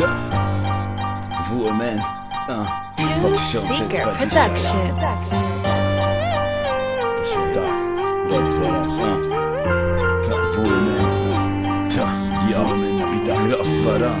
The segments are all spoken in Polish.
WMN a, Two Seeker 2020 Productions. Tak, raz, dwa, raz, a Tak, WMN Tak, diamen na bitach, raz, dwa, raz. A,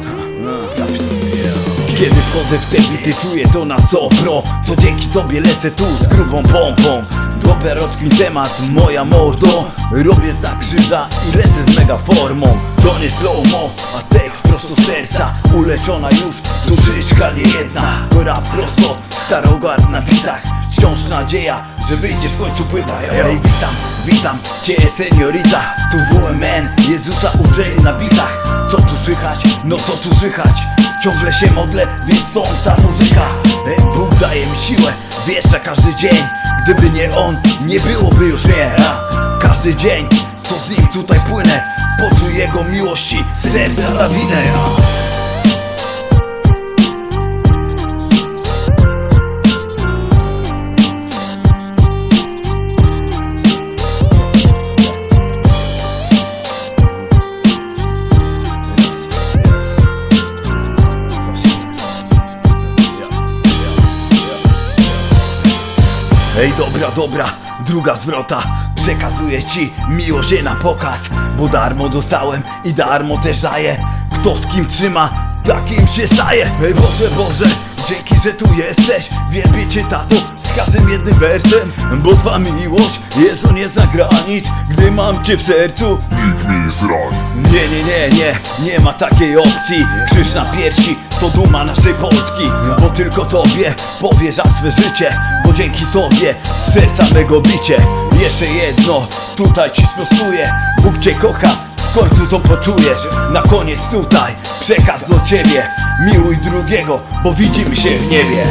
Sprawdź to, yeah. Kiedy wchodzę w te bity czuję to na sopro. Co dzięki tobie lecę tu z grubą pompą. Dobra rozkmin temat, moja mordo. Robię za krzyża i lecę z mega formą To nie slow-mo, a tekst prosto serca. Uleczona już, duszyczka nie jedna. To rap prosto, starogard na bitach. Wciąż nadzieja, że wyjdzie w końcu płyta. Ej, witam, witam cię seniorita. Tu WMN, Jezusa uczeni na bitach. Co tu słychać? No co tu słychać? Ciągle się modlę, więc są ta muzyka? Ej, Bóg daje mi siłę, wieszcza każdy dzień Gdyby nie On, nie byłoby już mnie. A Każdy dzień, to z nim tutaj płynę Poczuj Jego miłości, serca lawinę Ej dobra, dobra, druga zwrota. Przekazuję ci miłość na pokaz. Bo darmo dostałem i darmo też daję. Kto z kim trzyma, takim się staje. Ej Boże, Boże, dzięki, że tu jesteś. Wielbię cię tato z każdym jednym wersem Bo twa miłość, Jezu nie zna granic. Gdy mam cię w sercu, Nikt mnie nie zrani. Nie, nie, nie, nie, nie ma takiej opcji. Krzyż na piersi to duma naszej Polski Bo tylko Tobie powierzam swe życie Bo dzięki Tobie serca mego bicie. Jeszcze jedno, tutaj Ci sprostuję. Bóg Cię kocha, w końcu to poczujesz. Na koniec tutaj, przekaz do Ciebie. Miłuj drugiego, bo widzimy się w niebie